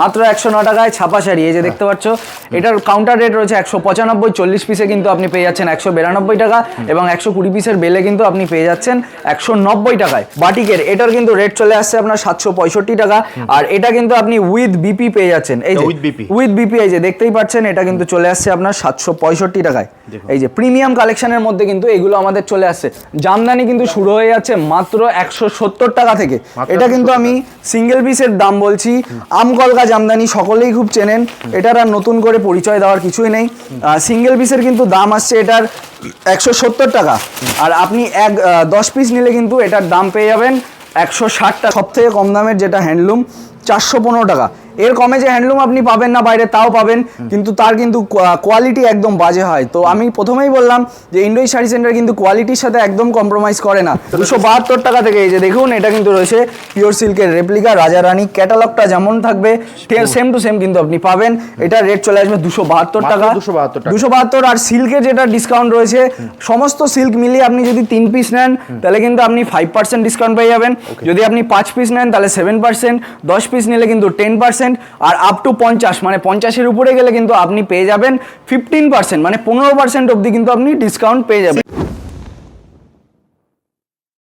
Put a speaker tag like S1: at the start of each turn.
S1: মাত্র একশো ন টাকায় ছাপা শাড়ি এই যে দেখতে পাচ্ছ এটার কাউন্টার রেট রয়েছে একশো পঁচানব্বই চল্লিশ পিসে কিন্তু আপনি পেয়ে যাচ্ছেন একশো বিরানব্বই টাকা এবং একশো কুড়ি পিসের বেলে কিন্তু আপনি পেয়ে যাচ্ছেন একশো নব্বই টাকায়। বাটিকের এটার কিন্তু রেট চলে আসছে আপনার সাতশো পঁয়ষট্টি টাকা আর এটা কিন্তু আপনি উইথ বিপি পেয়ে যাচ্ছেন। এই যে উইথ বিপি এই যে দেখতেই পাচ্ছেন এটা কিন্তু চলে আসছে আপনার সাতশো পঁয়ষট্টি টাকায়। এই যে প্রিমিয়াম কালেকশনের মধ্যে কিন্তু এগুলো আমাদের চলে আসছে। জামদানি কিন্তু শুরু হয়ে যাচ্ছে মাত্র একশো সত্তর টাকা থেকে। এটা কিন্তু আমি সিঙ্গেল পিসের দাম বলছি। আমকলকা জামদানি সকলেই খুব চেনেন। এটার আর নতুন করে পরিচয় দেওয়ার কিছুই নেই। সিঙ্গেল পিসের কিন্তু দাম আসছে এটার একশো সত্তর টাকা। আর আপনি এক দশ পিস নিলে কিন্তু এটার দাম পেয়ে যাবেন একশো ষাট টাকা। সব থেকে কম দামের যেটা হ্যান্ডলুম চারশো পনেরো টাকা। এর কমে যে হ্যান্ডলুম আপনি পাবেন না বাইরে তাও পাবেন কিন্তু তার কিন্তু কোয়ালিটি একদম বাজে হয়। তো আমি প্রথমেই বললাম যে ইন্ডোই শাড়ি সেন্টার কিন্তু কোয়ালিটির সাথে একদম কম্প্রোমাইজ করে না। দুশো বাহাত্তর টাকা থেকে এই যে দেখুন এটা কিন্তু রয়েছে পিওর সিল্কের রেপ্লিকা রাজা রানী ক্যাটালগটা যেমন থাকবে সেম টু সেম কিন্তু আপনি পাবেন। এটার রেট চলে আসবে দুশো বাহাত্তর টাকা।
S2: 272 টাকা।
S1: দুশো বাহাত্তর আর সিল্কের যেটা ডিসকাউন্ট রয়েছে সমস্ত সিল্ক মিলিয়ে আপনি যদি তিন পিস নেন তাহলে কিন্তু আপনি ফাইভ পার্সেন্ট ডিসকাউন্ট পেয়ে যাবেন। যদি আপনি পাঁচ পিস নেন তাহলে সেভেন পার্সেন্ট দশ পিস নিলে কিন্তু টেন পার্সেন্ট আর আপ টু পঞ্চাশ মানে পঞ্চাশের উপরে গেলে কিন্তু আপনি পেয়ে যাবেন ফিফটিন পার্সেন্ট মানে পনেরো পার্সেন্ট অবধি কিন্তু আপনি ডিসকাউন্ট পেয়ে যাবেন।